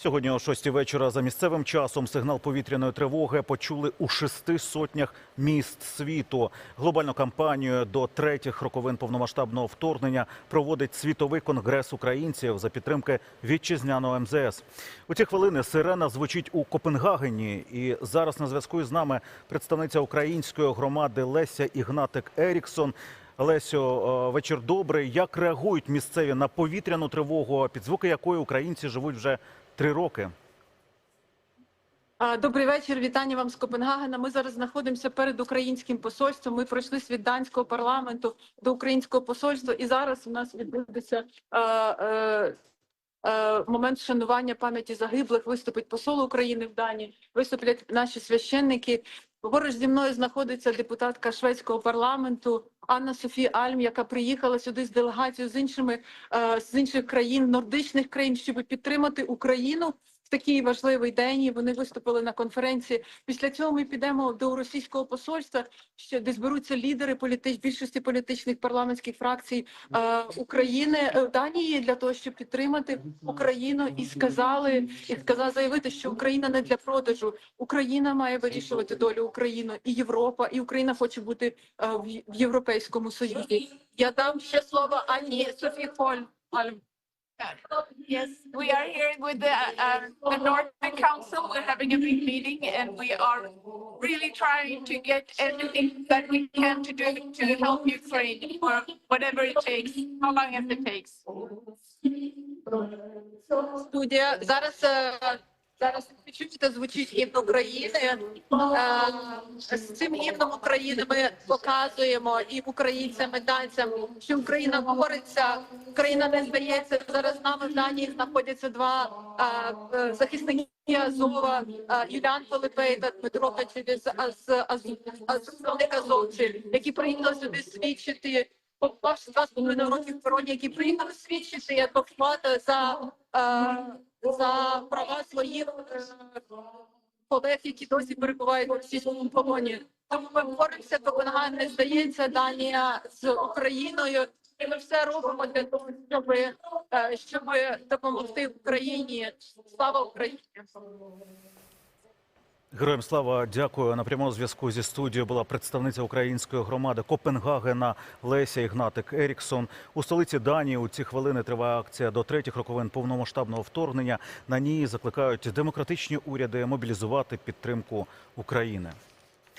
Сьогодні о 6 вечора за місцевим часом сигнал повітряної тривоги почули у шести сотнях міст світу. Глобальну кампанію до третіх роковин повномасштабного вторгнення проводить світовий конгрес українців за підтримки вітчизняного МЗС. У ці хвилини сирена звучить у Копенгагені. І зараз на зв'язку з нами представниця української громади Леся Ігнатик Еріксон. Лесю, е, вечір добрий. Як реагують місцеві на повітряну тривогу, під звуки якої українці живуть вже три роки? Добрий вечір. Вітання вам з Копенгагена. Ми зараз знаходимося перед українським посольством. Ми пройшли від данського парламенту до українського посольства, і зараз у нас відбудеться е, е, е, момент вшанування пам'яті загиблих. Виступить посол України в Данії, виступлять наші священники. Поруч зі мною знаходиться депутатка шведського парламенту Анна Софі Альм, яка приїхала сюди з делегацією з іншими е, з інших країн, нордичних країн, щоб підтримати Україну в такий важливий день. І вони виступили на конференції. Після цього ми підемо до російського посольства, що де зберуться лідери політич, більшості політичних парламентських фракцій е, України е, Данії для того, щоб підтримати Україну, і сказали і сказали заявити, що Україна не для продажу. Україна має вирішувати долю України і Європа, і Україна хоче бути е, в Європейському Союзі. Я дам ще слово Ані Софі Холь. Альм. Yes, we are here with the, uh, the Northern Council. We're having a big meeting and we are really trying to get everything that we can to do to help Ukraine or whatever it takes, how long as it takes. Студія зараз. е, Зараз ви звучить гімн України. З цим гімном України ми показуємо і українцям, і данцям, що Україна бореться, Україна не здається. Зараз нами в Данії знаходяться два е, захисники Азова, Юліан Пилипей та Дмитро Качеві з Азовці, які приїхали сюди свідчити. Попавши два з половиною років в які приїхали свідчити як оплата за, за права своїх е, колег, які досі перебувають у російському полоні. Тому ми боремося, Копенгаген не здається, Данія з Україною. І ми все робимо для того, щоб, е, щоб допомогти Україні. Слава Україні! Героям слава дякую. На прямому зв'язку зі студією була представниця української громади Копенгагена Леся Ігнатик Еріксон. У столиці Данії у ці хвилини триває акція до третіх роковин повномасштабного вторгнення. На ній закликають демократичні уряди мобілізувати підтримку України.